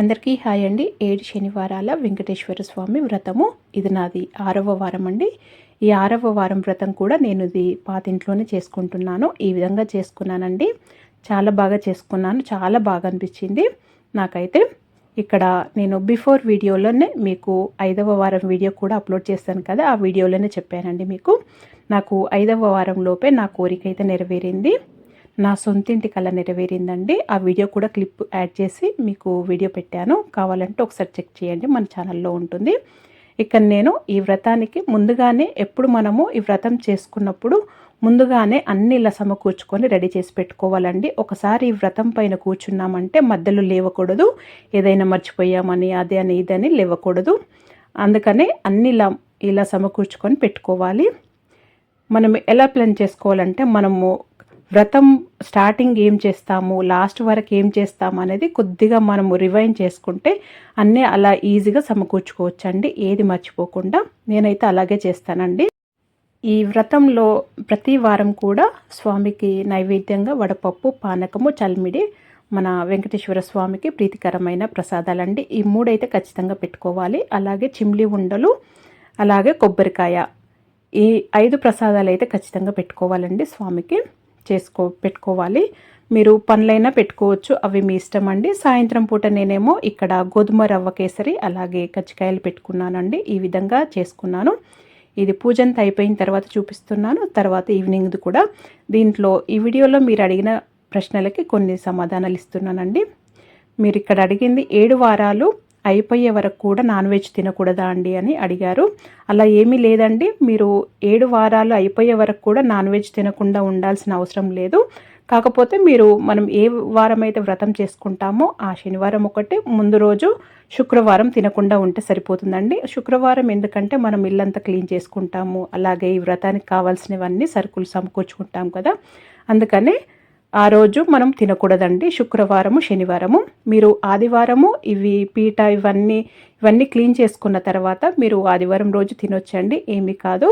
అందరికీ హాయ్ అండి. ఏడు శనివారాల వెంకటేశ్వర స్వామి వ్రతము. ఇది నాది ఆరవ వారం అండి. ఈ ఆరవ వారం వ్రతం కూడా నేను ఇది పాతింట్లోనే చేసుకుంటున్నాను. ఈ విధంగా చేసుకున్నానండి. చాలా బాగా చేసుకున్నాను. చాలా బాగా అనిపించింది. నాకైతే ఇక్కడ నేను బిఫోర్ వీడియోలోనే మీకు ఐదవ వారం వీడియో కూడా అప్లోడ్ చేస్తాను కదా ఆ వీడియోలోనే చెప్పానండి మీకు. నాకు ఐదవ వారం లోపే నా కోరిక అయితే నెరవేరింది. నా సొంతింటి కళ నెరవేరిందండి. ఆ వీడియో కూడా క్లిప్ యాడ్ చేసి మీకు వీడియో పెట్టాను. కావాలంటే ఒకసారి చెక్ చేయండి. మన ఛానల్లో ఉంటుంది. ఇక్కడ నేను ఈ వ్రతానికి ముందుగానే ఎప్పుడు మనము ఈ వ్రతం చేసుకున్నప్పుడు ముందుగానే అన్ని ఇలా సమకూర్చుకొని రెడీ చేసి పెట్టుకోవాలండి. ఒకసారి ఈ వ్రతం పైన కూర్చున్నామంటే మధ్యలో లేవకూడదు. ఏదైనా మర్చిపోయామని అదే అని ఇదని లేవకూడదు. అందుకనే అన్ని ఇలా ఇలా సమకూర్చుకొని పెట్టుకోవాలి. మనం ఎలా ప్లాన్ చేసుకోవాలంటే మనము వ్రతం స్టార్టింగ్ ఏం చేస్తాము లాస్ట్ వరకు ఏం చేస్తాము అనేది కొద్దిగా మనము రివైన్ చేసుకుంటే అన్నీ అలా ఈజీగా సమకూర్చుకోవచ్చు అండి ఏది మర్చిపోకుండా నేనైతే అలాగే చేస్తానండి. ఈ వ్రతంలో ప్రతి వారం కూడా స్వామికి నైవేద్యంగా వడపప్పు పానకము చల్మిడి మన వెంకటేశ్వర స్వామికి ప్రీతికరమైన ప్రసాదాలండి. ఈ మూడైతే ఖచ్చితంగా పెట్టుకోవాలి. అలాగే చిమ్లి ఉండలు అలాగే కొబ్బరికాయ. ఈ ఐదు ప్రసాదాలు అయితే ఖచ్చితంగా పెట్టుకోవాలండి స్వామికి. చేసుకో పెట్టుకోవాలి. మీరు పనులైనా పెట్టుకోవచ్చు. అవి మీ ఇష్టం అండి. సాయంత్రం పూట నేనేమో ఇక్కడ గోధుమ రవ్వ కేసరి అలాగే కచ్చికాయలు పెట్టుకున్నానండి. ఈ విధంగా చేసుకున్నాను. ఇది పూజంత అయిపోయిన తర్వాత చూపిస్తున్నాను. తర్వాత ఈవినింగ్ది కూడా. దీంట్లో ఈ వీడియోలో మీరు అడిగిన ప్రశ్నలకి కొన్ని సమాధానాలు ఇస్తున్నానండి. మీరు ఇక్కడ అడిగింది ఏడు వారాలు అయిపోయే వరకు కూడా నాన్ వెజ్ తినకూడదా అండి అని అడిగారు. అలా ఏమీ లేదండి. మీరు ఏడు వారాలు అయిపోయే వరకు కూడా నాన్ వెజ్ తినకుండా ఉండాల్సిన అవసరం లేదు. కాకపోతే మీరు మనం ఏ వారం అయితే వ్రతం చేసుకుంటామో ఆ శనివారం ఒకటి ముందు రోజు శుక్రవారం తినకుండా ఉంటే సరిపోతుందండి. శుక్రవారం ఎందుకంటే మనం ఇల్లంతా క్లీన్ చేసుకుంటాము. అలాగే ఈ వ్రతానికి కావాల్సినవన్నీ సరుకులు సమకూర్చుకుంటాం కదా. అందుకనే ఆ రోజు మనం తినకూడదండి. శుక్రవారము శనివారము. మీరు ఆదివారము ఇవి పీట ఇవన్నీ ఇవన్నీ క్లీన్ చేసుకున్న తర్వాత మీరు ఆదివారం రోజు తినొచ్చండి. ఏమీ కాదు.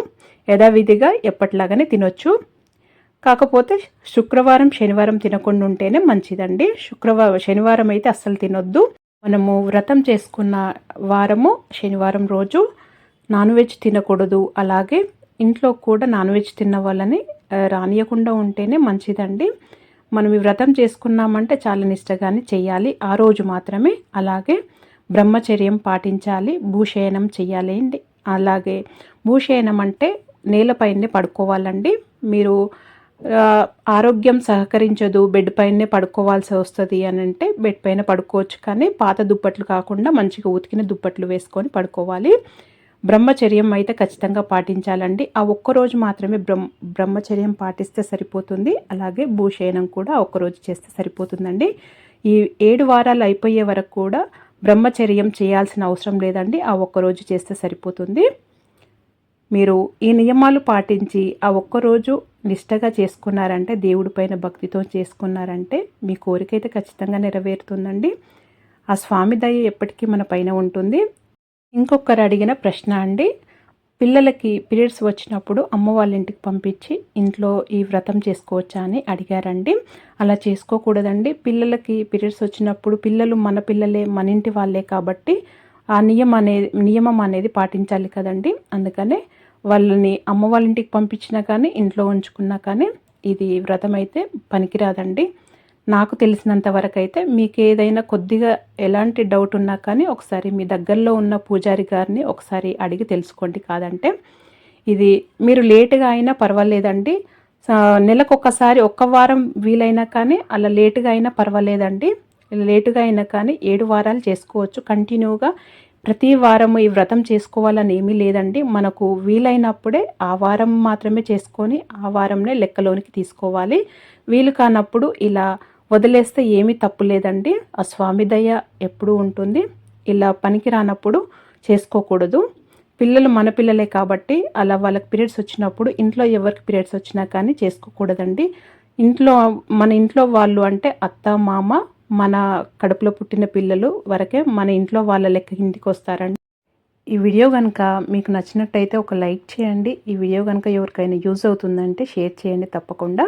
యథావిధిగా ఎప్పటిలాగానే తినొచ్చు. కాకపోతే శుక్రవారం శనివారం తినకుండా ఉంటేనే మంచిదండి. శుక్రవారం శనివారం అయితే అస్సలు తినొద్దు. మనము వ్రతం చేసుకున్న వారము శనివారం రోజు నాన్ వెజ్ తినకూడదు. అలాగే ఇంట్లో కూడా నాన్ వెజ్ తిన్న వాళ్ళని రానియకుండా ఉంటేనే మంచిదండి. మనం ఈ వ్రతం చేసుకున్నామంటే చాలా నిష్టగానే చేయాలి ఆ రోజు మాత్రమే అలాగే బ్రహ్మచర్యం పాటించాలి. భూషయనం చేయాలి అండి. అలాగే భూషయనం అంటే నేలపైనే పడుకోవాలండి. మీరు ఆరోగ్యం సహకరించదు బెడ్ పైనే పడుకోవాల్సి వస్తుంది అని అంటే బెడ్ పైన పడుకోవచ్చు. కానీ పాత దుప్పట్లు కాకుండా మంచిగా ఉతికిన దుప్పట్లు వేసుకొని పడుకోవాలి. బ్రహ్మచర్యం అయితే ఖచ్చితంగా పాటించాలండి. ఆ ఒక్కరోజు మాత్రమే బ్రహ్మ బ్రహ్మచర్యం పాటిస్తే సరిపోతుంది. అలాగే భూషయనం కూడా ఒక్కరోజు చేస్తే సరిపోతుందండి. ఈ ఏడు వారాలు అయిపోయే వరకు కూడా బ్రహ్మచర్యం చేయాల్సిన అవసరం లేదండి. ఆ ఒక్కరోజు చేస్తే సరిపోతుంది. మీరు ఈ నియమాలు పాటించి ఆ ఒక్కరోజు నిష్టగా చేసుకున్నారంటే దేవుడి పైన భక్తితో చేసుకున్నారంటే మీ కోరిక అయితే ఖచ్చితంగా నెరవేరుతుందండి. ఆ స్వామి దయ ఎప్పటికీ మన పైన ఉంటుంది. ఇంకొకరు అడిగిన ప్రశ్న అండి. పిల్లలకి పీరియడ్స్ వచ్చినప్పుడు అమ్మ వాళ్ళ ఇంటికి పంపించి ఇంట్లో ఈ వ్రతం చేసుకోవచ్చా అని అడిగారండి. అలా చేసుకోకూడదండి. పిల్లలకి పీరియడ్స్ వచ్చినప్పుడు పిల్లలు మన పిల్లలే మన ఇంటి వాళ్ళే కాబట్టి ఆ నియమం అనేది నియమం అనేది పాటించాలి కదండి. అందుకనే వాళ్ళని అమ్మ వాళ్ళ ఇంటికి పంపించినా కానీ ఇంట్లో ఉంచుకున్నా కానీ ఇది వ్రతం అయితే పనికిరాదండి. నాకు తెలిసినంత వరకు అయితే మీకు ఏదైనా కొద్దిగా ఎలాంటి డౌట్ ఉన్నా కానీ ఒకసారి మీ దగ్గరలో ఉన్న పూజారి గారిని ఒకసారి అడిగి తెలుసుకోండి. కాదంటే ఇది మీరు లేటుగా అయినా పర్వాలేదండి. నెలకు ఒకసారి ఒక్క వారం వీలైనా కానీ అలా లేటుగా అయినా పర్వాలేదండి. లేటుగా అయినా కానీ ఏడు వారాలు చేసుకోవచ్చు. కంటిన్యూగా ప్రతి వారం ఈ వ్రతం చేసుకోవాలని ఏమీ లేదండి. మనకు వీలైనప్పుడే ఆ వారం మాత్రమే చేసుకొని ఆ వారంనే లెక్కలోనికి తీసుకోవాలి. వీలు కానప్పుడు ఇలా వదిలేస్తే ఏమీ తప్పు లేదండి. ఆ స్వామి దయ ఎప్పుడూ ఉంటుంది. ఇలా పనికి రానప్పుడు చేసుకోకూడదు. పిల్లలు మన పిల్లలే కాబట్టి అలా వాళ్ళకి పీరియడ్స్ వచ్చినప్పుడు ఇంట్లో ఎవరికి పీరియడ్స్ వచ్చినా కానీ చేసుకోకూడదండి. ఇంట్లో మన ఇంట్లో వాళ్ళు అంటే అత్త మామ మన కడుపులో పుట్టిన పిల్లలు వరకే మన ఇంట్లో వాళ్ళ లెక్క ఇంటికి వస్తారండి. ఈ వీడియో కనుక మీకు నచ్చినట్టయితే ఒక లైక్ చేయండి. ఈ వీడియో కనుక ఎవరికైనా యూజ్ అవుతుందంటే షేర్ చేయండి తప్పకుండా.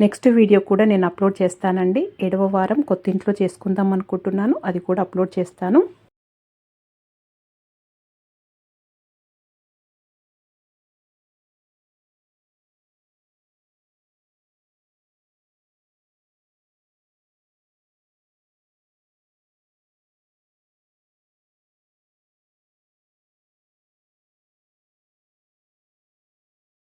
నెక్స్ట్ వీడియో కూడా నేను అప్లోడ్ చేస్తానండి. ఏడవ వారం కొత్త ఇంట్లో చేసుకుందాం అనుకుంటున్నాను. అది కూడా అప్లోడ్ చేస్తాను.